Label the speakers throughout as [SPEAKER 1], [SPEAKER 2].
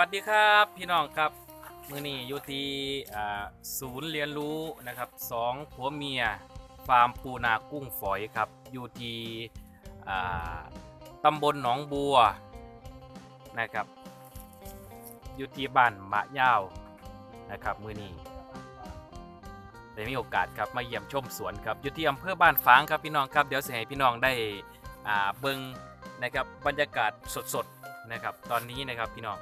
[SPEAKER 1] สวัสดีครับพี่น้องครับมือนี้อยู่ที่ศูนย์เรียนรู้นะครับสองผัวเมียฟาร์มปูนากุ้งฝอยครับอยู่ที่ตำบลหนองบัวนะครับอยู่ที่บ้านมะยาวนะครับมือนี้ได้มีโอกาสครับมาเยี่ยมชมสวนครับอยู่ที่อำเภอบ้านฝางครับพี่น้องครับเดี๋ยวสิให้พี่น้องได้เบิ่งนะครับบรรยากาศสดๆนะครับตอนนี้นะครับพี่น้อง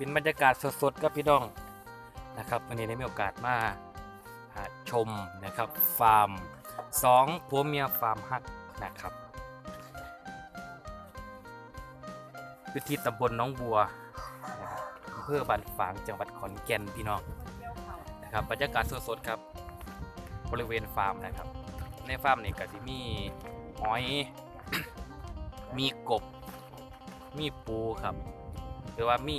[SPEAKER 2] เป็
[SPEAKER 1] นบรรยากาศสดๆครับพี่น้องนะครับวันนี้ได้มีโอกาสมาชมนะครับฟาร์มสองผัวเมียฟาร์มฮักนะครับอยู่ที่ตำบลน้องบัวอำเภอบ้านฝางจังหวัดขอนแก่นพี่น้องนะครับบรรยากาศสดๆครับบริเวณฟาร์มนะครับ ในฟาร์มนี่ก็จะมีหอย มีกบ มีปูครับ หรือว่ามี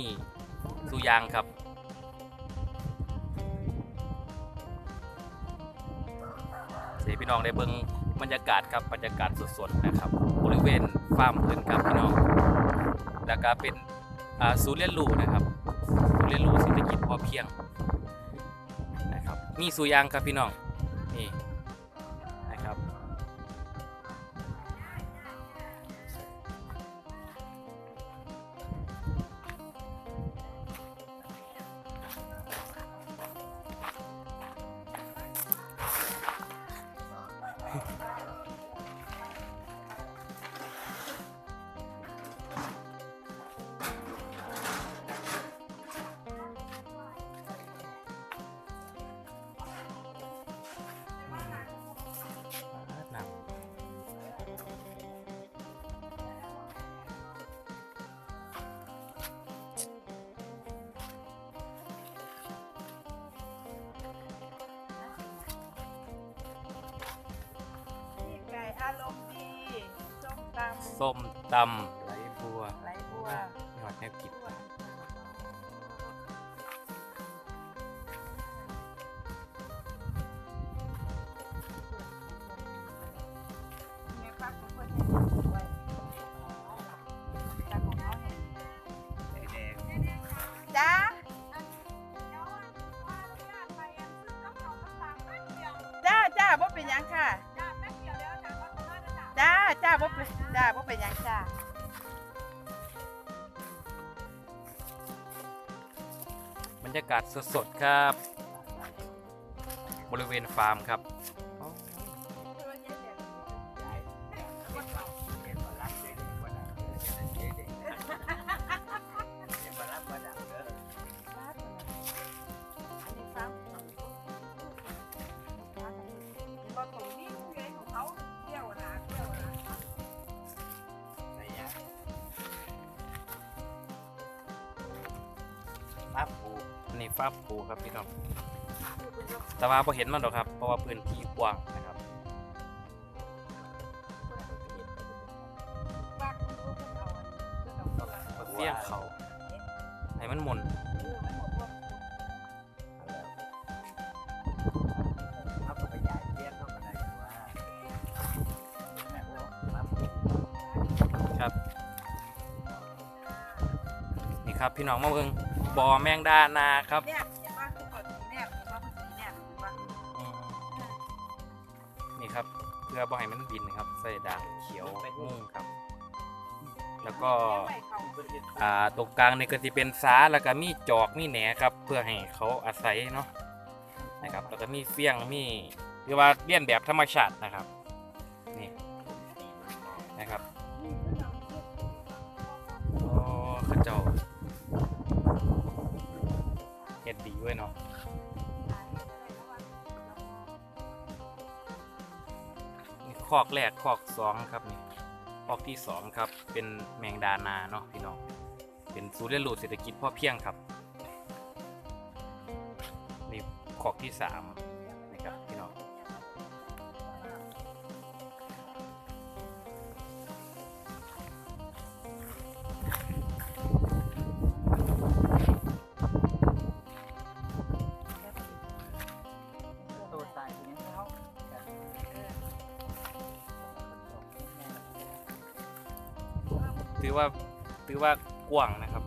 [SPEAKER 1] สุยางครับ เสียพี่น้องได้เบิ่งบรรยากาศครับบรรยากาศสดๆนะครับ บริเวณฟาร์มเพิ่นครับพี่น้อง แล้วก็เป็นศูนย์เรียนรู้นะครับศูนย์เรียนรู้เศรษฐกิจพอเพียงนะครับ มีสุยางครับพี่น้องนี่
[SPEAKER 3] ส้มตำ
[SPEAKER 1] รรยากาศสดๆครับ บริเวณฟาร์มครับ
[SPEAKER 2] อั
[SPEAKER 3] นนี้ฟ้า
[SPEAKER 2] ปู
[SPEAKER 1] ครับพี่น้องแต่ว่าพอเห็นมันหรอกครับ เพราะว่าพื้นที่กว้างนะครับ
[SPEAKER 3] เสี่
[SPEAKER 1] ยงเขาให้มันมนครับ นี่ครับพี่น้องมาเบิ่ง บ่อแมงดานาครับ
[SPEAKER 3] เนี่ยเห็นว่าคือก่อนสีแนบเห็นว่าคือสีแนบเห็นว่า
[SPEAKER 1] อืมนี่ครับเพื่อบ่ให้มันบินครับใส่ด่างเขียวมุ่งครับ แล้วก็อ่าตรงกลางนี่ก็จะเป็นสาแล้วก็มีจอกมีแหนครับ เพื่อให้เขาอาศัยเนาะนะครับแล้วก็มีเฟี้ยงมีเรียกว่าเลียนแบบธรรมชาตินะครับ ด้วยเนาะนี่คอกแรกคอกสองครับนี่คอกที่สองครับ เป็นแมงดานาเนาะพี่น้อง เป็นศูนย์เรียนรู้เศรษฐกิจพ่อเพียงครับ นี่ขอกที่สาม ถือว่ากว้างนะครับ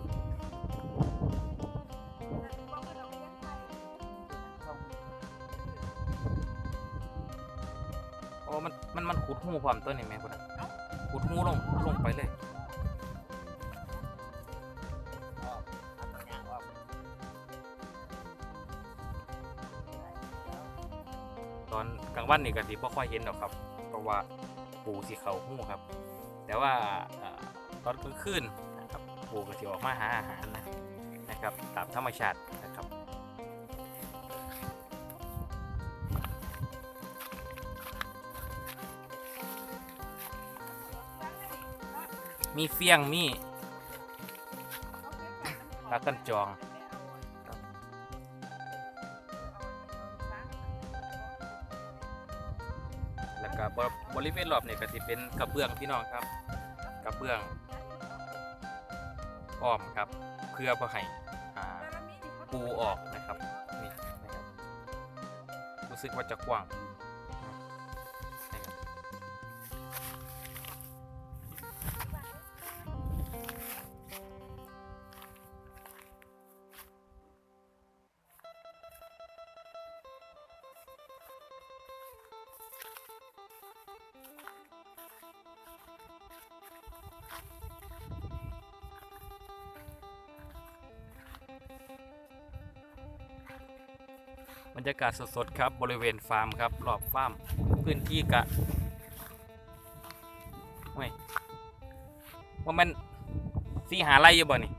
[SPEAKER 1] โอ้มันมันมันขุดหูความต้นนี่แม่คนขุดหูลงลงไปเลย
[SPEAKER 2] ออกเอาตัวอ
[SPEAKER 1] นกลางวันนี่ก็สิบ่ค่อยเห็นหรอกครับ เพราะว่าปูสิเขาหูครับ แต่ว่าตอนกลางคืน ปูก็สิออกมาหาอาหารนะนะครับตามธรรมชาตินะครับมีเฟียงมีปลากันจองแล้วก็บริเวณรอบนี่ก็สิเป็นกระเบื้องพี่น้องครับกระเบื้อง อ้อมครับ เพื่อบ่ให้อ่าปูออกนะครับนี่นะครับรู้สึกว่าจะกว้าง บรรยากาศสดๆครับบริเวณฟาร์มครับรอบฟาร์มพื้นที่กะเว้ยว่ามันสีหาไรอยู่บ่นี่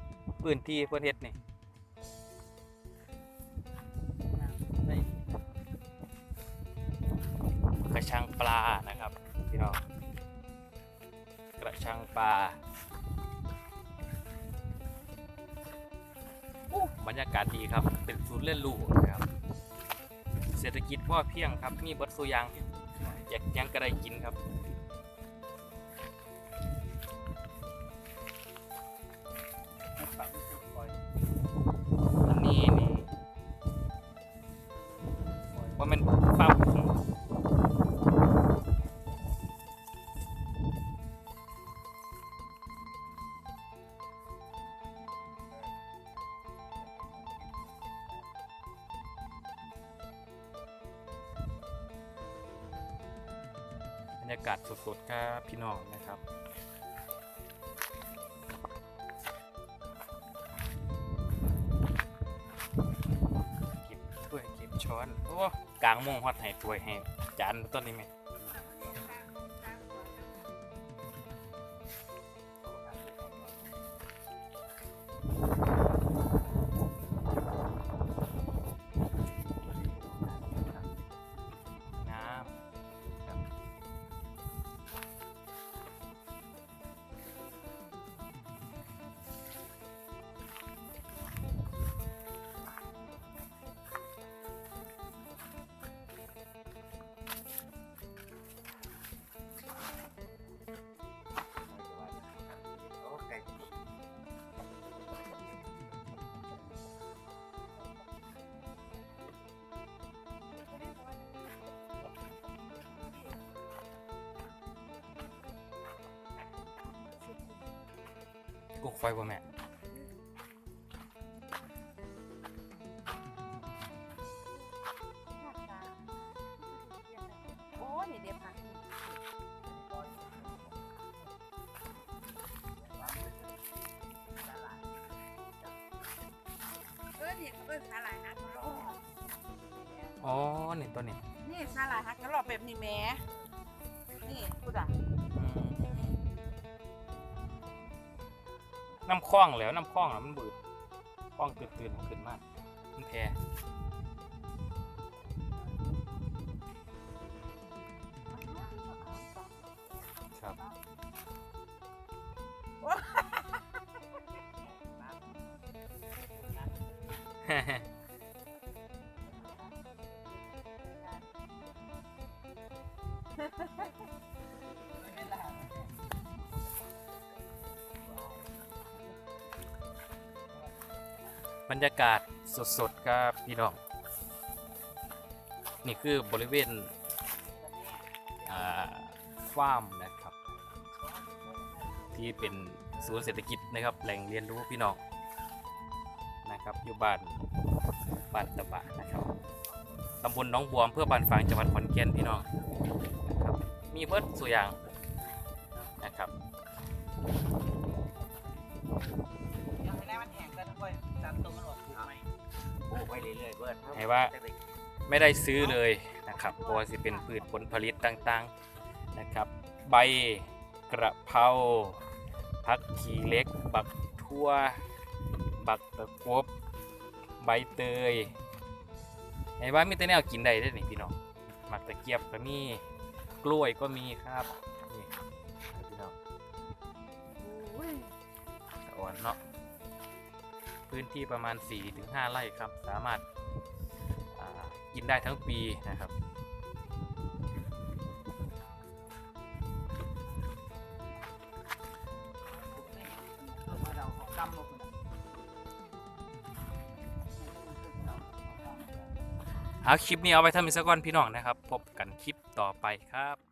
[SPEAKER 1] พื้นที่เพื่อนเฮ็ดนี่กระชังปลานะครับพี่น้องกระชังปลา บรรยากาศดีครับ เป็นศูนย์เล่นรู้นะครับ เศรษฐกิจพ่อเพียงครับ มีเบัตสุยางอยากยังก็ไดกินครับ
[SPEAKER 2] อั
[SPEAKER 1] นนี้นี่ว่ามันฟา พี่น้องนะครับเก็บถ้วยเก็บช้อนโอ้กลางมุ้งฮอดให้ถ้วยให้จานต้นนี้ไหม กุกไฟบ่แม่
[SPEAKER 3] โอ้นี่เดี๋ยวผักเออนี่เขาเป็นสาหร่ายฮักกะโหลก
[SPEAKER 1] อ๋อนี่ตัวนี้
[SPEAKER 3] นี่สาหร่ายฮักกะโหลกแบบนี้แหม่นี่พูดอะ
[SPEAKER 1] น้ำคล้องแล้วน้ำคล้องแล้วมันบืดคล้องตื่นๆมันขึ้นมากมันแพ้ครับ บรรยากาศสดๆครับพี่น้อง นี่คือบริเวณอ่าฟาร์มนะครับ ที่เป็นศูนย์เศรษฐกิจนะครับ แหล่งเรียนรู้พี่น้องนะครับอยู่บ้านบ้านตะบะนะครับตำบลหนองบัวอำเพื่อบ้านฝางจังหวัดขอนแก่นพี่น้องนะครับมีเพิ่สุอย่าง
[SPEAKER 2] เรื่อยๆเบิร์ด
[SPEAKER 1] ให้ว่าไม่ได้ซื้อเลยนะครับเพราะว่าสิเป็นพืชผลผลิตต่างๆนะครับ ใบกระเพราผักขีเล็ก บักทั่ว บักตะกบใบเตยไอ้ว่ามีแต่แนวกินได้เด้วยนี่พี่น้องหมักตะเกียบก็มีกล้วยก็มีครับนี่พี่น้องสะอ่อนเนาะ พื้นที่ประมาณ 4-5 ไร่ครับ สามารถากินได้ทั้งปีนะครับ เอาคลิปนี้เอาไว้ทำอีกสักวันพี่น้องนะครับ พบกันคลิปต่อไปครับ